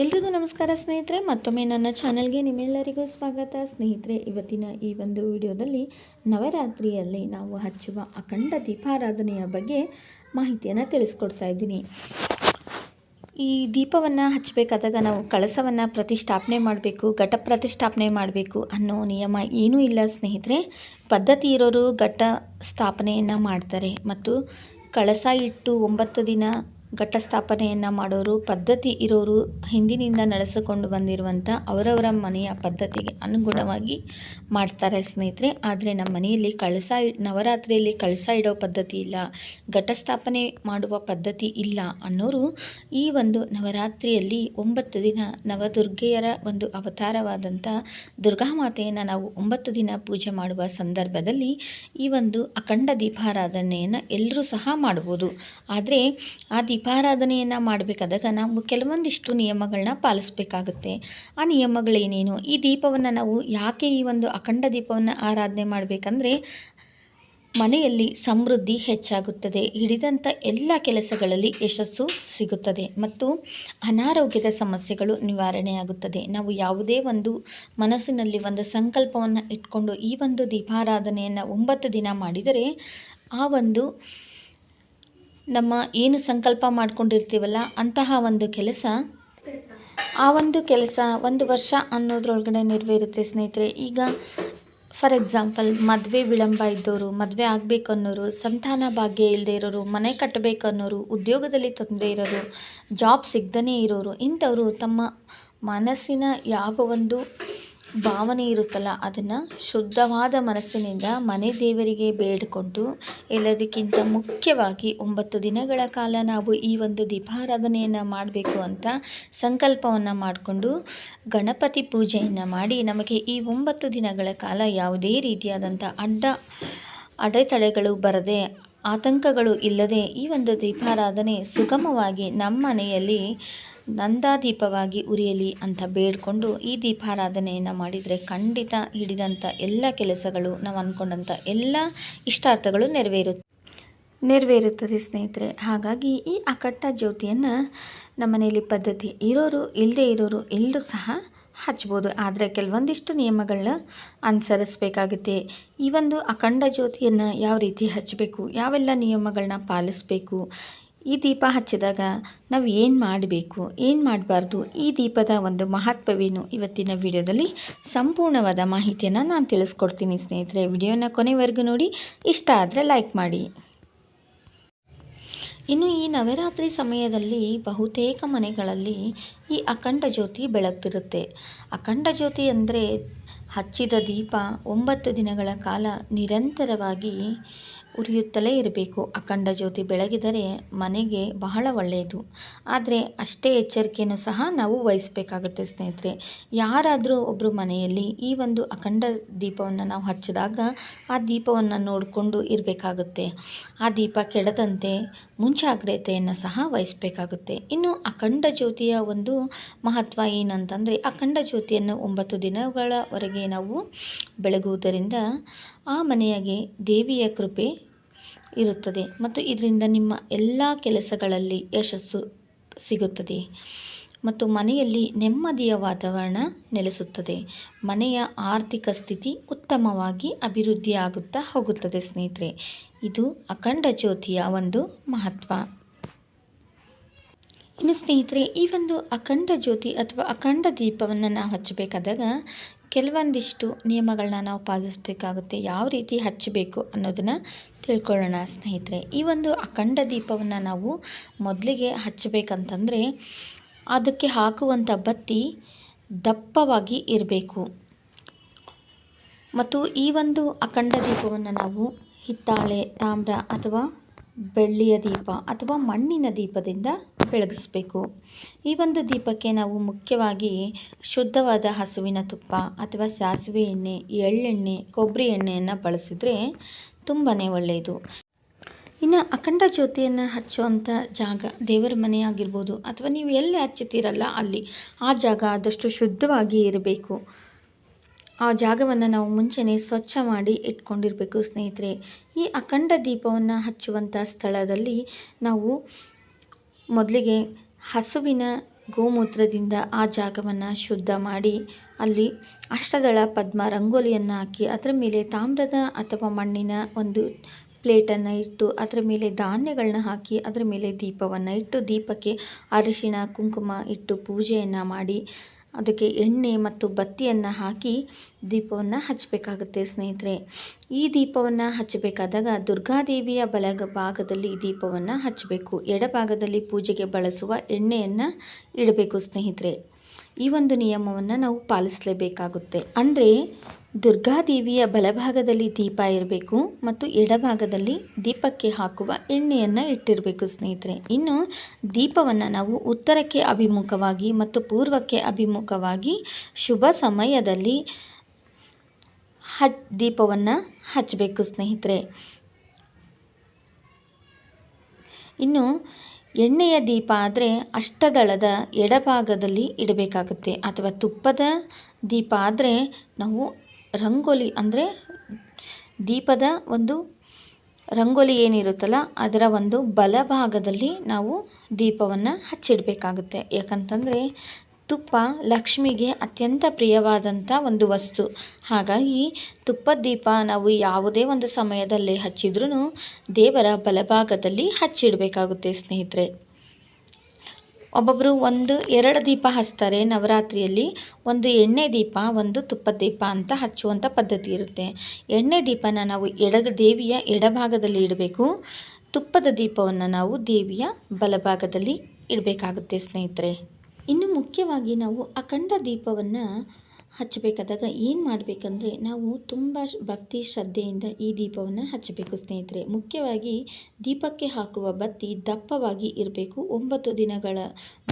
ಎಲ್ರಿಗೂ ನಮಸ್ಕಾರ ಸ್ನೇಹಿತರೆ, ಮತ್ತೊಮ್ಮೆ ನನ್ನ ಚಾನಲ್ಗೆ ನಿಮ್ಮೆಲ್ಲರಿಗೂ ಸ್ವಾಗತ. ಸ್ನೇಹಿತರೆ, ಇವತ್ತಿನ ಈ ಒಂದು ವಿಡಿಯೋದಲ್ಲಿ ನವರಾತ್ರಿಯಲ್ಲಿ ನಾವು ಹಚ್ಚುವ ಅಖಂಡ ದೀಪಾರಾಧನೆಯ ಬಗ್ಗೆ ಮಾಹಿತಿಯನ್ನು ತಿಳಿಸ್ಕೊಡ್ತಾ ಇದ್ದೀನಿ. ಈ ದೀಪವನ್ನು ಹಚ್ಚಬೇಕಾದಾಗ ನಾವು ಕಳಸವನ್ನು ಪ್ರತಿಷ್ಠಾಪನೆ ಮಾಡಬೇಕು, ಘಟ ಪ್ರತಿಷ್ಠಾಪನೆ ಮಾಡಬೇಕು ಅನ್ನೋ ನಿಯಮ ಏನೂ ಇಲ್ಲ ಸ್ನೇಹಿತರೆ. ಪದ್ಧತಿ ಇರೋರು ಘಟ ಸ್ಥಾಪನೆಯನ್ನು ಮಾಡ್ತಾರೆ ಮತ್ತು ಕಳಸ ಇಟ್ಟು ಒಂಬತ್ತು ದಿನ ಘಟ ಸ್ಥಾಪನೆಯನ್ನು ಮಾಡೋರು, ಪದ್ಧತಿ ಇರೋರು ಹಿಂದಿನಿಂದ ನಡೆಸಿಕೊಂಡು ಬಂದಿರುವಂಥ ಅವರವರ ಮನೆಯ ಪದ್ಧತಿಗೆ ಅನುಗುಣವಾಗಿ ಮಾಡ್ತಾರೆ ಸ್ನೇಹಿತರೆ. ಆದರೆ ನಮ್ಮ ಮನೆಯಲ್ಲಿ ಕಳಸ ನವರಾತ್ರಿಯಲ್ಲಿ ಕಳಸ ಇಡೋ ಪದ್ಧತಿ ಇಲ್ಲ ಘಟ ಸ್ಥಾಪನೆ ಮಾಡುವ ಪದ್ಧತಿ ಇಲ್ಲ ಅನ್ನೋರು ಈ ಒಂದು ನವರಾತ್ರಿಯಲ್ಲಿ ಒಂಬತ್ತು ದಿನ ನವದುರ್ಗೆಯರ ಒಂದು ಅವತಾರವಾದಂಥ ದುರ್ಗಾಮಾತೆಯನ್ನು ನಾವು ಒಂಬತ್ತು ದಿನ ಪೂಜೆ ಮಾಡುವ ಸಂದರ್ಭದಲ್ಲಿ ಈ ಒಂದು ಅಖಂಡ ದೀಪಾರಾಧನೆಯನ್ನು ಎಲ್ಲರೂ ಸಹ ಮಾಡ್ಬೋದು. ಆದರೆ ಆ ದೀಪಾರಾಧನೆಯನ್ನು ಮಾಡಬೇಕಾದಾಗ ನಾವು ಕೆಲವೊಂದಿಷ್ಟು ನಿಯಮಗಳನ್ನ ಪಾಲಿಸಬೇಕಾಗುತ್ತೆ. ಆ ನಿಯಮಗಳೇನೇನು? ಈ ದೀಪವನ್ನು ನಾವು ಯಾಕೆ ಈ ಒಂದು ಅಖಂಡ ದೀಪವನ್ನು ಆರಾಧನೆ ಮಾಡಬೇಕಂದ್ರೆ ಮನೆಯಲ್ಲಿ ಸಮೃದ್ಧಿ ಹೆಚ್ಚಾಗುತ್ತದೆ. ಹಿಡಿದಂಥ ಎಲ್ಲ ಕೆಲಸಗಳಲ್ಲಿ ಯಶಸ್ಸು ಸಿಗುತ್ತದೆ ಮತ್ತು ಅನಾರೋಗ್ಯದ ಸಮಸ್ಯೆಗಳು ನಿವಾರಣೆಯಾಗುತ್ತದೆ. ನಾವು ಯಾವುದೇ ಒಂದು ಮನಸ್ಸಿನಲ್ಲಿ ಒಂದು ಸಂಕಲ್ಪವನ್ನು ಇಟ್ಕೊಂಡು ಈ ಒಂದು ದೀಪಾರಾಧನೆಯನ್ನು ಒಂಬತ್ತು ದಿನ ಮಾಡಿದರೆ ಆ ಒಂದು ನಮ್ಮ ಏನು ಸಂಕಲ್ಪ ಮಾಡ್ಕೊಂಡಿರ್ತೀವಲ್ಲ ಅಂತಹ ಒಂದು ಕೆಲಸ, ಆ ಒಂದು ಕೆಲಸ ಒಂದು ವರ್ಷ ಅನ್ನೋದ್ರೊಳಗಡೆ ನೆರವೇರುತ್ತೆ ಸ್ನೇಹಿತರೆ. ಈಗ ಫಾರ್ ಎಕ್ಸಾಂಪಲ್ ಮದುವೆ ವಿಳಂಬ ಇದ್ದವರು ಮದುವೆ ಆಗಬೇಕು ಅನ್ನೋರು, ಸಂತಾನ ಭಾಗ್ಯ ಇಲ್ಲದೆ ಇರೋರು, ಮನೆ ಕಟ್ಟಬೇಕು ಅನ್ನೋರು, ಉದ್ಯೋಗದಲ್ಲಿ ತೊಂದರೆ ಇರೋರು ಜಾಬ್ ಸಿಗ್ದೇ ಇರೋರು, ಇಂಥವರು ತಮ್ಮ ಮನಸ್ಸಿನ ಯಾವ ಒಂದು ಭಾವನೆ ಇರುತ್ತಲ್ಲ, ಅದನ್ನು ಶುದ್ಧವಾದ ಮನಸ್ಸಿನಿಂದ ಮನೆ ದೇವರಿಗೆ ಬೇಡಿಕೊಂಡು ಎಲ್ಲದಕ್ಕಿಂತ ಮುಖ್ಯವಾಗಿ ಒಂಬತ್ತು ದಿನಗಳ ಕಾಲ ನಾವು ಈ ಒಂದು ದೀಪಾರಾಧನೆಯನ್ನು ಮಾಡಬೇಕು ಅಂತ ಸಂಕಲ್ಪವನ್ನು ಮಾಡಿಕೊಂಡು ಗಣಪತಿ ಪೂಜೆಯನ್ನು ಮಾಡಿ ನಮಗೆ ಈ ಒಂಬತ್ತು ದಿನಗಳ ಕಾಲ ಯಾವುದೇ ರೀತಿಯಾದಂಥ ಅಡ್ಡ ಅಡೆತಡೆಗಳು ಬರದೆ, ಆತಂಕಗಳು ಇಲ್ಲದೆ ಈ ಒಂದು ದೀಪಾರಾಧನೆ ಸುಗಮವಾಗಿ ನಮ್ಮ ಮನೆಯಲ್ಲಿ ನಂದಾದೀಪವಾಗಿ ಉರಿಯಲಿ ಅಂತ ಬೇಡಿಕೊಂಡು ಈ ದೀಪಾರಾಧನೆಯನ್ನು ಮಾಡಿದರೆ ಖಂಡಿತ ಹಿಡಿದಂಥ ಎಲ್ಲ ಕೆಲಸಗಳು ನಾವು ಅಂದ್ಕೊಂಡಂಥ ಎಲ್ಲ ಇಷ್ಟಾರ್ಥಗಳು ನೆರವೇರುತ್ತೆ ನೆರವೇರುತ್ತದೆ ಸ್ನೇಹಿತರೆ. ಹಾಗಾಗಿ ಈ ಅಕಟ್ಟ ಜ್ಯೋತಿಯನ್ನು ನಮ್ಮ ಮನೆಯಲ್ಲಿ ಪದ್ಧತಿ ಇರೋರು ಇಲ್ಲದೇ ಇರೋರು ಎಲ್ಲರೂ ಸಹ ಹಚ್ಬೋದು. ಆದರೆ ಕೆಲವೊಂದಿಷ್ಟು ನಿಯಮಗಳನ್ನ ಅನುಸರಿಸಬೇಕಾಗುತ್ತೆ. ಈ ಒಂದು ಅಖಂಡ ಜ್ಯೋತಿಯನ್ನು ಯಾವ ರೀತಿ ಹಚ್ಚಬೇಕು ಯಾವೆಲ್ಲ ನಿಯಮಗಳನ್ನ ಪಾಲಿಸಬೇಕು ಈ ದೀಪ ಹಚ್ಚಿದಾಗ ನಾವು ಏನು ಮಾಡಬೇಕು, ಏನು ಮಾಡಬಾರ್ದು, ಈ ದೀಪದ ಒಂದು ಮಹತ್ವವೇನು ಇವತ್ತಿನ ವಿಡಿಯೋದಲ್ಲಿ ಸಂಪೂರ್ಣವಾದ ಮಾಹಿತಿಯನ್ನು ನಾನು ತಿಳಿಸ್ಕೊಡ್ತೀನಿ ಸ್ನೇಹಿತರೆ. ವಿಡಿಯೋನ ಕೊನೆವರೆಗೂ ನೋಡಿ, ಇಷ್ಟ ಆದರೆ ಲೈಕ್ ಮಾಡಿ. ಇನ್ನು ಈ ನವರಾತ್ರಿ ಸಮಯದಲ್ಲಿ ಬಹುತೇಕ ಮನೆಗಳಲ್ಲಿ ಈ ಅಖಂಡ ಜ್ಯೋತಿ ಬೆಳಗ್ತಿರುತ್ತೆ. ಅಖಂಡ ಜ್ಯೋತಿ ಅಂದರೆ ಹಚ್ಚಿದ ದೀಪ ಒಂಬತ್ತು ದಿನಗಳ ಕಾಲ ನಿರಂತರವಾಗಿ ಉರಿಯುತ್ತಲೇ ಇರಬೇಕು. ಅಖಂಡ ಜ್ಯೋತಿ ಬೆಳಗಿದರೆ ಮನೆಗೆ ಬಹಳ ಒಳ್ಳೆಯದು. ಆದರೆ ಅಷ್ಟೇ ಎಚ್ಚರಿಕೆಯನ್ನು ಸಹ ನಾವು ವಹಿಸಬೇಕಾಗುತ್ತೆ ಸ್ನೇಹಿತರೆ. ಯಾರಾದರೂ ಒಬ್ಬರು ಮನೆಯಲ್ಲಿ ಈ ಒಂದು ಅಖಂಡ ದೀಪವನ್ನು ನಾವು ಹಚ್ಚಿದಾಗ ಆ ದೀಪವನ್ನು ನೋಡಿಕೊಂಡು ಇರಬೇಕಾಗುತ್ತೆ. ಆ ದೀಪ ಕೆಡದಂತೆ ಮುಂಜಾಗ್ರತೆಯನ್ನು ಸಹ ವಹಿಸಬೇಕಾಗುತ್ತೆ. ಇನ್ನು ಅಖಂಡ ಜ್ಯೋತಿಯ ಒಂದು ಮಹತ್ವ ಏನಂತಂದರೆ ಅಖಂಡ ಜ್ಯೋತಿಯನ್ನು ಒಂಬತ್ತು ದಿನಗಳವರೆಗೆ ನಾವು ಬೆಳಗುವುದರಿಂದ ಆ ಮನೆಯಗೆ ದೇವಿಯ ಕೃಪೆ ಇರುತ್ತದೆ ಮತ್ತು ಇದರಿಂದ ನಿಮ್ಮ ಎಲ್ಲ ಕೆಲಸಗಳಲ್ಲಿ ಯಶಸ್ಸು ಸಿಗುತ್ತದೆ ಮತ್ತು ಮನೆಯಲ್ಲಿ ನೆಮ್ಮದಿಯ ವಾತಾವರಣ ನೆಲೆಸುತ್ತದೆ. ಮನೆಯ ಆರ್ಥಿಕ ಸ್ಥಿತಿ ಉತ್ತಮವಾಗಿ ಅಭಿವೃದ್ಧಿ ಆಗುತ್ತಾ ಹೋಗುತ್ತದೆ ಸ್ನೇಹಿತರೆ. ಇದು ಅಖಂಡ ಜ್ಯೋತಿಯ ಒಂದು ಮಹತ್ವ. ಇನ್ನು ಸ್ನೇಹಿತರೆ, ಈ ಒಂದು ಅಖಂಡ ಜ್ಯೋತಿ ಅಥವಾ ಅಖಂಡ ದೀಪವನ್ನು ನಾವು ಹಚ್ಚಬೇಕಾದಾಗ ಕೆಲವೊಂದಿಷ್ಟು ನಿಯಮಗಳನ್ನ ನಾವು ಪಾಲಿಸಬೇಕಾಗುತ್ತೆ, ಯಾವ ರೀತಿ ಹಚ್ಚಬೇಕು ಅನ್ನೋದನ್ನು ತಿಳ್ಕೊಳ್ಳೋಣ ಸ್ನೇಹಿತರೆ. ಈ ಒಂದು ಅಖಂಡ ದೀಪವನ್ನು ನಾವು ಮೊದಲಿಗೆ ಹಚ್ಚಬೇಕಂತಂದರೆ ಅದಕ್ಕೆ ಹಾಕುವಂಥ ಬತ್ತಿ ದಪ್ಪವಾಗಿ ಇರಬೇಕು. ಮತ್ತು ಈ ಒಂದು ಅಖಂಡ ದೀಪವನ್ನು ನಾವು ಹಿತ್ತಾಳೆ, ತಾಮ್ರ ಅಥವಾ ಬೆಳ್ಳಿಯ ದೀಪ ಅಥವಾ ಮಣ್ಣಿನ ದೀಪದಿಂದ ಬೆಳಗಿಸಬೇಕು. ಈ ಒಂದು ದೀಪಕ್ಕೆ ನಾವು ಮುಖ್ಯವಾಗಿ ಶುದ್ಧವಾದ ಹಸುವಿನ ತುಪ್ಪ ಅಥವಾ ಸಾಸಿವೆ ಎಣ್ಣೆ, ಎಳ್ಳೆಣ್ಣೆ, ಕೊಬ್ಬರಿ ಎಣ್ಣೆಯನ್ನು ಬಳಸಿದರೆ ತುಂಬಾ ಒಳ್ಳೆಯದು. ಇನ್ನು ಅಖಂಡ ಜ್ಯೋತಿಯನ್ನು ಹಚ್ಚುವಂಥ ಜಾಗ ದೇವರ ಮನೆ ಆಗಿರ್ಬೋದು ಅಥವಾ ನೀವು ಎಲ್ಲಿ ಹಚ್ಚುತ್ತೀರಲ್ಲ ಅಲ್ಲಿ ಆ ಜಾಗ ಆದಷ್ಟು ಶುದ್ಧವಾಗಿ ಇರಬೇಕು. ಆ ಜಾಗವನ್ನು ನಾವು ಮುಂಚೆನೇ ಸ್ವಚ್ಛ ಮಾಡಿ ಇಟ್ಕೊಂಡಿರಬೇಕು, ಸ್ನೇಹಿತರೆ. ಈ ಅಖಂಡ ದೀಪವನ್ನು ಹಚ್ಚುವಂಥ ಸ್ಥಳದಲ್ಲಿ ನಾವು ಮೊದಲಿಗೆ ಹಸುವಿನ ಗೋಮೂತ್ರದಿಂದ ಆ ಜಾಗವನ್ನು ಶುದ್ಧ ಮಾಡಿ, ಅಲ್ಲಿ ಅಷ್ಟದಳ ಪದ್ಮ ರಂಗೋಲಿಯನ್ನು ಹಾಕಿ, ಅದರ ಮೇಲೆ ತಾಮ್ರದ ಅಥವಾ ಮಣ್ಣಿನ ಒಂದು ಪ್ಲೇಟನ್ನು ಇಟ್ಟು, ಅದರ ಮೇಲೆ ಧಾನ್ಯಗಳನ್ನ ಹಾಕಿ, ಅದರ ಮೇಲೆ ದೀಪವನ್ನು ಇಟ್ಟು, ದೀಪಕ್ಕೆ ಅರಿಶಿಣ, ಕುಂಕುಮ ಇಟ್ಟು ಪೂಜೆಯನ್ನು ಮಾಡಿ ಅದಕ್ಕೆ ಎಣ್ಣೆ ಮತ್ತು ಬತ್ತಿಯನ್ನು ಹಾಕಿ ದೀಪವನ್ನು ಹಚ್ಚಬೇಕಾಗುತ್ತೆ ಸ್ನೇಹಿತರೆ. ಈ ದೀಪವನ್ನು ಹಚ್ಚಬೇಕಾದಾಗ ದುರ್ಗಾದೇವಿಯ ಬಲಗ ಭಾಗದಲ್ಲಿ ದೀಪವನ್ನು ಹಚ್ಚಬೇಕು. ಎಡಭಾಗದಲ್ಲಿ ಪೂಜೆಗೆ ಬಳಸುವ ಎಣ್ಣೆಯನ್ನು ಇಡಬೇಕು ಸ್ನೇಹಿತರೆ. ಈ ಒಂದು ನಿಯಮವನ್ನು ನಾವು ಪಾಲಿಸಲೇಬೇಕಾಗುತ್ತೆ. ಅಂದರೆ ದುರ್ಗಾದೇವಿಯ ಬಲಭಾಗದಲ್ಲಿ ದೀಪ ಇರಬೇಕು ಮತ್ತು ಎಡಭಾಗದಲ್ಲಿ ದೀಪಕ್ಕೆ ಹಾಕುವ ಎಣ್ಣೆಯನ್ನು ಇಟ್ಟಿರಬೇಕು ಸ್ನೇಹಿತರೆ. ಇನ್ನು ದೀಪವನ್ನು ನಾವು ಉತ್ತರಕ್ಕೆ ಅಭಿಮುಖವಾಗಿ ಮತ್ತು ಪೂರ್ವಕ್ಕೆ ಅಭಿಮುಖವಾಗಿ ಶುಭ ಸಮಯದಲ್ಲಿ ಹ ದೀಪವನ್ನು ಹಚ್ಚಬೇಕು ಸ್ನೇಹಿತರೆ. ಇನ್ನು ಎಣ್ಣೆಯ ದೀಪ ಆದರೆ ಅಷ್ಟದಳದ ಎಡಭಾಗದಲ್ಲಿ ಇಡಬೇಕಾಗುತ್ತೆ ಅಥವಾ ತುಪ್ಪದ ದೀಪ ಆದರೆ ನಾವು ರಂಗೋಲಿ ಅಂದರೆ ದೀಪದ ಒಂದು ರಂಗೋಲಿ ಏನಿರುತ್ತಲ್ಲ ಅದರ ಒಂದು ಬಲಭಾಗದಲ್ಲಿ ನಾವು ದೀಪವನ್ನು ಹಚ್ಚಿಡಬೇಕಾಗುತ್ತೆ. ಯಾಕಂತಂದರೆ ತುಪ್ಪ ಲಕ್ಷ್ಮಿಗೆ ಅತ್ಯಂತ ಪ್ರಿಯವಾದಂಥ ಒಂದು ವಸ್ತು. ಹಾಗಾಗಿ ತುಪ್ಪದ ದೀಪ ನಾವು ಯಾವುದೇ ಒಂದು ಸಮಯದಲ್ಲಿ ಹಚ್ಚಿದ್ರೂ ದೇವರ ಬಲಭಾಗದಲ್ಲಿ ಹಚ್ಚಿಡಬೇಕಾಗುತ್ತೆ ಸ್ನೇಹಿತರೆ. ಒಬ್ಬೊಬ್ಬರು ಒಂದು, ಎರಡು ದೀಪ ಹಚ್ತಾರೆ. ನವರಾತ್ರಿಯಲ್ಲಿ ಒಂದು ಎಣ್ಣೆ ದೀಪ, ಒಂದು ತುಪ್ಪದ ದೀಪ ಅಂತ ಹಚ್ಚುವಂಥ ಪದ್ಧತಿ ಇರುತ್ತೆ. ಎಣ್ಣೆ ದೀಪನ ನಾವು ಎಡ ದೇವಿಯ ಎಡಭಾಗದಲ್ಲಿ ಇಡಬೇಕು. ತುಪ್ಪದ ದೀಪವನ್ನು ನಾವು ದೇವಿಯ ಬಲಭಾಗದಲ್ಲಿ ಇಡಬೇಕಾಗುತ್ತೆ ಸ್ನೇಹಿತರೆ. ಇನ್ನು ಮುಖ್ಯವಾಗಿ ನಾವು ಅಖಂಡ ದೀಪವನ್ನು ಹಚ್ಚಬೇಕಾದಾಗ ಏನು ಮಾಡಬೇಕಂದ್ರೆ ನಾವು ತುಂಬ ಭಕ್ತಿ ಶ್ರದ್ಧೆಯಿಂದ ಈ ದೀಪವನ್ನು ಹಚ್ಚಬೇಕು ಸ್ನೇಹಿತರೆ. ಮುಖ್ಯವಾಗಿ ದೀಪಕ್ಕೆ ಹಾಕುವ ಬತ್ತಿ ದಪ್ಪವಾಗಿ ಇರಬೇಕು. ಒಂಬತ್ತು ದಿನಗಳ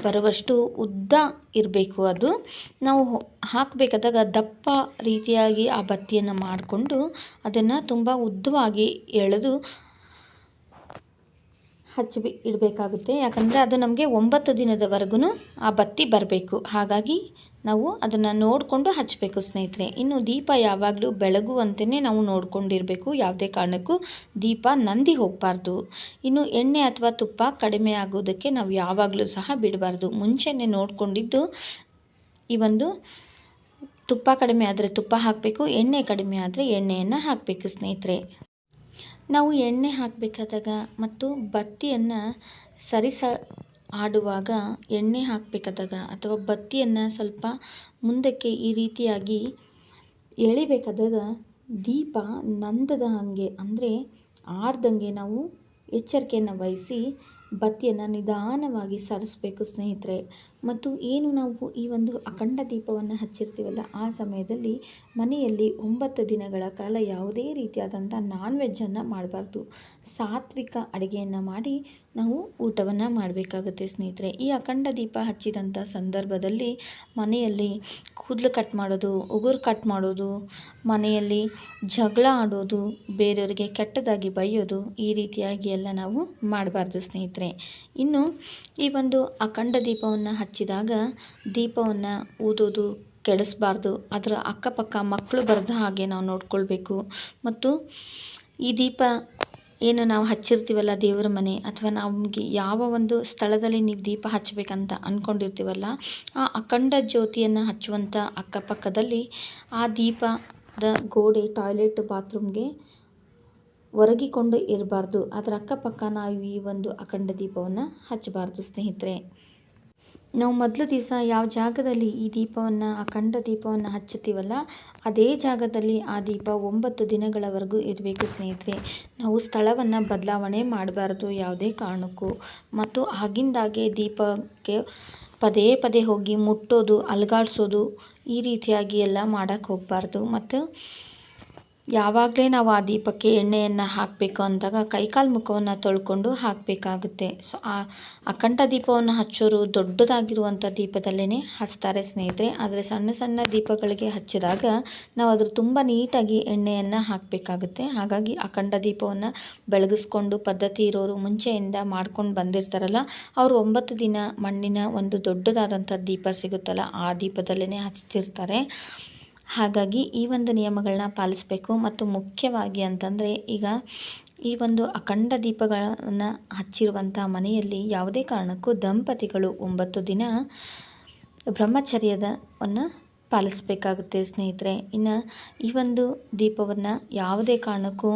ಬರುವಷ್ಟು ಉದ್ದ ಇರಬೇಕು ಅದು. ನಾವು ಹಾಕಬೇಕಾದಾಗ ದಪ್ಪ ರೀತಿಯಾಗಿ ಆ ಬತ್ತಿಯನ್ನು ಮಾಡಿಕೊಂಡು ಅದನ್ನು ತುಂಬ ಉದ್ದವಾಗಿ ಎಳೆದು ಹಚ್ಚಿ ಇಡಬೇಕಾಗುತ್ತೆ. ಯಾಕಂದರೆ ಅದು ನಮಗೆ ಒಂಬತ್ತು ದಿನದವರೆಗೂ ಆ ಬತ್ತಿ ಬರಬೇಕು. ಹಾಗಾಗಿ ನಾವು ಅದನ್ನು ನೋಡಿಕೊಂಡು ಹಚ್ಚಬೇಕು ಸ್ನೇಹಿತರೆ. ಇನ್ನು ದೀಪ ಯಾವಾಗಲೂ ಬೆಳಗುವಂತೆಯೇ ನಾವು ನೋಡಿಕೊಂಡಿರಬೇಕು. ಯಾವುದೇ ಕಾರಣಕ್ಕೂ ದೀಪ ನಂದಿ ಹೋಗಬಾರ್ದು. ಇನ್ನು ಎಣ್ಣೆ ಅಥವಾ ತುಪ್ಪ ಕಡಿಮೆ ಆಗೋದಕ್ಕೆ ನಾವು ಯಾವಾಗಲೂ ಸಹ ಬಿಡಬಾರ್ದು. ಮುಂಚೆನೇ ನೋಡಿಕೊಂಡಿದ್ದು ಈ ಒಂದು ತುಪ್ಪ ಕಡಿಮೆ ಆದರೆ ತುಪ್ಪ ಹಾಕಬೇಕು, ಎಣ್ಣೆ ಕಡಿಮೆ ಆದರೆ ಎಣ್ಣೆಯನ್ನು ಹಾಕಬೇಕು ಸ್ನೇಹಿತರೆ. ನಾವು ಎಣ್ಣೆ ಹಾಕಬೇಕಾದಾಗ ಮತ್ತು ಬತ್ತಿಯನ್ನು ಸರಿಸ ಆಡುವಾಗ ಎಣ್ಣೆ ಹಾಕಬೇಕಾದಾಗ ಅಥವಾ ಬತ್ತಿಯನ್ನು ಸ್ವಲ್ಪ ಮುಂದಕ್ಕೆ ಈ ರೀತಿಯಾಗಿ ಎಳಿಬೇಕಾದಾಗ ದೀಪ ನಂದದ ಹಾಗೆ, ಅಂದರೆ ಆರ್ದಂಗೆ ನಾವು ಎಚ್ಚರಿಕೆಯನ್ನು ವಹಿಸಿ ಬತ್ತಿಯನ್ನು ನಿಧಾನವಾಗಿ ಸಾರಿಸಬೇಕು ಸ್ನೇಹಿತರೆ. ಮತ್ತು ಏನು ನಾವು ಈ ಒಂದು ಅಖಂಡ ದೀಪವನ್ನು ಹಚ್ಚಿರ್ತೀವಲ್ಲ, ಆ ಸಮಯದಲ್ಲಿ ಮನೆಯಲ್ಲಿ ಒಂಬತ್ತು ದಿನಗಳ ಕಾಲ ಯಾವುದೇ ರೀತಿಯಾದಂಥ ನಾನ್ ವೆಜ್ಜನ್ನು ಮಾಡಬಾರ್ದು. ಸಾತ್ವಿಕ ಅಡುಗೆಯನ್ನು ಮಾಡಿ ನಾವು ಊಟವನ್ನು ಮಾಡಬೇಕಾಗುತ್ತೆ ಸ್ನೇಹಿತರೆ. ಈ ಅಖಂಡ ದೀಪ ಹಚ್ಚಿದಂಥ ಸಂದರ್ಭದಲ್ಲಿ ಮನೆಯಲ್ಲಿ ಕೂದಲು ಕಟ್ ಮಾಡೋದು, ಉಗುರು ಕಟ್ ಮಾಡೋದು, ಮನೆಯಲ್ಲಿ ಜಗಳ ಆಡೋದು, ಬೇರೆಯವರಿಗೆ ಕೆಟ್ಟದಾಗಿ ಬೈಯೋದು ಈ ರೀತಿಯಾಗಿ ಎಲ್ಲ ನಾವು ಮಾಡಬಾರ್ದು ಸ್ನೇಹಿತರೆ ಇನ್ನು ಈ ಒಂದು ಅಖಂಡ ದೀಪವನ್ನು ಹಚ್ಚಿದಾಗ ದೀಪವನ್ನು ಊದೋದು, ಕೆಡಿಸಬಾರ್ದು. ಅದರ ಅಕ್ಕಪಕ್ಕ ಮಕ್ಕಳು ಬರದ ಹಾಗೆ ನಾವು ನೋಡ್ಕೊಳ್ಬೇಕು. ಮತ್ತು ಈ ದೀಪ ಏನು ನಾವು ಹಚ್ಚಿರ್ತೀವಲ್ಲ ದೇವರ ಮನೆ ಅಥವಾ ನಮಗೆ ಯಾವ ಒಂದು ಸ್ಥಳದಲ್ಲಿ ನೀವು ದೀಪ ಹಚ್ಚಬೇಕಂತ ಅಂದ್ಕೊಂಡಿರ್ತೀವಲ್ಲ ಆ ಅಖಂಡ ಜ್ಯೋತಿಯನ್ನು ಹಚ್ಚುವಂಥ ಅಕ್ಕಪಕ್ಕದಲ್ಲಿ ಆ ದೀಪದ ಗೋಡೆ, ಟಾಯ್ಲೆಟ್, ಬಾತ್ರೂಮ್ಗೆ ಒರಗಿಕೊಂಡು ಇರಬಾರ್ದು. ಅದರ ಅಕ್ಕಪಕ್ಕ ನಾವು ಈ ಒಂದು ಅಖಂಡ ದೀಪವನ್ನು ಹಚ್ಚಬಾರ್ದು ಸ್ನೇಹಿತರೆ. ನಾವು ಮೊದಲು ದಿವಸ ಯಾವ ಜಾಗದಲ್ಲಿ ಈ ದೀಪವನ್ನು, ಅಖಂಡ ದೀಪವನ್ನು ಹಚ್ಚುತ್ತೀವಲ್ಲ, ಅದೇ ಜಾಗದಲ್ಲಿ ಆ ದೀಪ ಒಂಬತ್ತು ದಿನಗಳವರೆಗೂ ಇರಬೇಕು ಸ್ನೇಹಿತರೆ. ನಾವು ಸ್ಥಳವನ್ನು ಬದಲಾವಣೆ ಮಾಡಬಾರ್ದು ಯಾವುದೇ ಕಾರಣಕ್ಕೂ. ಮತ್ತು ಆಗಿಂದಾಗೆ ದೀಪಕ್ಕೆ ಪದೇ ಪದೇ ಹೋಗಿ ಮುಟ್ಟೋದು, ಅಲುಗಾಡಿಸೋದು ಈ ರೀತಿಯಾಗಿ ಎಲ್ಲ ಮಾಡೋಕ್ಕೆ ಹೋಗಬಾರ್ದು. ಮತ್ತು ಯಾವಾಗಲೇ ನಾವು ಆ ದೀಪಕ್ಕೆ ಎಣ್ಣೆಯನ್ನು ಹಾಕಬೇಕು ಅಂದಾಗ ಕೈಕಾಲು ಮುಖವನ್ನು ತೊಳ್ಕೊಂಡು ಹಾಕಬೇಕಾಗುತ್ತೆ. ಸೊ, ಆ ಅಖಂಡ ದೀಪವನ್ನು ಹಚ್ಚೋರು ದೊಡ್ಡದಾಗಿರುವಂಥ ದೀಪದಲ್ಲೇ ಹಚ್ತಾರೆ ಸ್ನೇಹಿತರೆ. ಆದರೆ ಸಣ್ಣ ಸಣ್ಣ ದೀಪಗಳಿಗೆ ಹಚ್ಚಿದಾಗ ನಾವು ಅದ್ರ ತುಂಬ ನೀಟಾಗಿ ಎಣ್ಣೆಯನ್ನು ಹಾಕಬೇಕಾಗುತ್ತೆ. ಹಾಗಾಗಿ ಅಖಂಡ ದೀಪವನ್ನು ಬೆಳಗಿಸ್ಕೊಂಡು ಪದ್ಧತಿ ಇರೋರು ಮುಂಚೆಯಿಂದ ಮಾಡ್ಕೊಂಡು ಬಂದಿರ್ತಾರಲ್ಲ, ಅವರು ಒಂಬತ್ತು ದಿನ ಮಣ್ಣಿನ ಒಂದು ದೊಡ್ಡದಾದಂಥ ದೀಪ ಸಿಗುತ್ತಲ್ಲ, ಆ ದೀಪದಲ್ಲೇ ಹಚ್ತಿರ್ತಾರೆ ಹಾಗಾಗಿ ಈ ಒಂದು ನಿಯಮಗಳನ್ನ ಪಾಲಿಸಬೇಕು ಮತ್ತು ಮುಖ್ಯವಾಗಿ ಅಂತಂದರೆ ಈಗ ಈ ಒಂದು ಅಖಂಡ ದೀಪಗಳನ್ನು ಹಚ್ಚಿರುವಂಥ ಮನೆಯಲ್ಲಿ ಯಾವುದೇ ಕಾರಣಕ್ಕೂ ದಂಪತಿಗಳು ಒಂಬತ್ತು ದಿನ ಬ್ರಹ್ಮಚರ್ಯದವನ್ನು ಪಾಲಿಸಬೇಕಾಗುತ್ತೆ ಸ್ನೇಹಿತರೆ. ಇನ್ನು ಈ ಒಂದು ದೀಪವನ್ನು ಯಾವುದೇ ಕಾರಣಕ್ಕೂ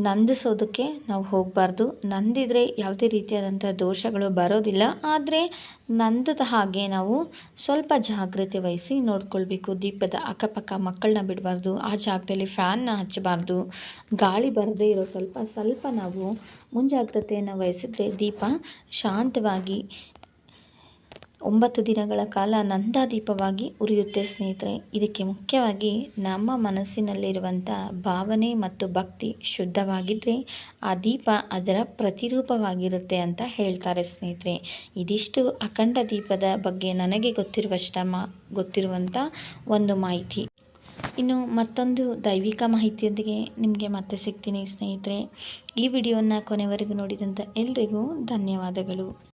ನಂದಿಸೋದಕ್ಕೆ ನಾವು ಹೋಗಬಾರ್ದು. ನಂದಿದರೆ ಯಾವುದೇ ರೀತಿಯಾದಂಥ ದೋಷಗಳು ಬರೋದಿಲ್ಲ. ಆದರೆ ನಂದದ ಹಾಗೆ ನಾವು ಸ್ವಲ್ಪ ಜಾಗ್ರತೆ ವಹಿಸಿ ನೋಡ್ಕೊಳ್ಬೇಕು. ದೀಪದ ಅಕ್ಕಪಕ್ಕ ಮಕ್ಕಳನ್ನ ಬಿಡಬಾರ್ದು. ಆ ಜಾಗದಲ್ಲಿ ಫ್ಯಾನ್ನ ಹಚ್ಚಬಾರ್ದು. ಗಾಳಿ ಬರದೇ ಇರೋ ಸ್ವಲ್ಪ ಸ್ವಲ್ಪ ನಾವು ಮುಂಜಾಗ್ರತೆಯನ್ನು ವಹಿಸಿದ್ರೆ ದೀಪ ಶಾಂತವಾಗಿ ಒಂಬತ್ತು ದಿನಗಳ ಕಾಲ ನಂದಾದೀಪವಾಗಿ ಉರಿಯುತ್ತೆ ಸ್ನೇಹಿತರೆ. ಇದಕ್ಕೆ ಮುಖ್ಯವಾಗಿ ನಮ್ಮ ಮನಸ್ಸಿನಲ್ಲಿರುವಂಥ ಭಾವನೆ ಮತ್ತು ಭಕ್ತಿ ಶುದ್ಧವಾಗಿದ್ದರೆ ಆ ದೀಪ ಅದರ ಪ್ರತಿರೂಪವಾಗಿರುತ್ತೆ ಅಂತ ಹೇಳ್ತಾರೆ ಸ್ನೇಹಿತರೆ. ಇದಿಷ್ಟು ಅಖಂಡ ದೀಪದ ಬಗ್ಗೆ ನನಗೆ ಗೊತ್ತಿರುವಷ್ಟ ಮಾ, ಗೊತ್ತಿರುವಂಥ ಒಂದು ಮಾಹಿತಿ. ಇನ್ನು ಮತ್ತೊಂದು ದೈವಿಕ ಮಾಹಿತಿಯೊಂದಿಗೆ ನಿಮಗೆ ಮತ್ತೆ ಸಿಗ್ತೀನಿ ಸ್ನೇಹಿತರೆ. ಈ ವಿಡಿಯೋನ ಕೊನೆವರೆಗೂ ನೋಡಿದಂಥ ಎಲ್ರಿಗೂ ಧನ್ಯವಾದಗಳು.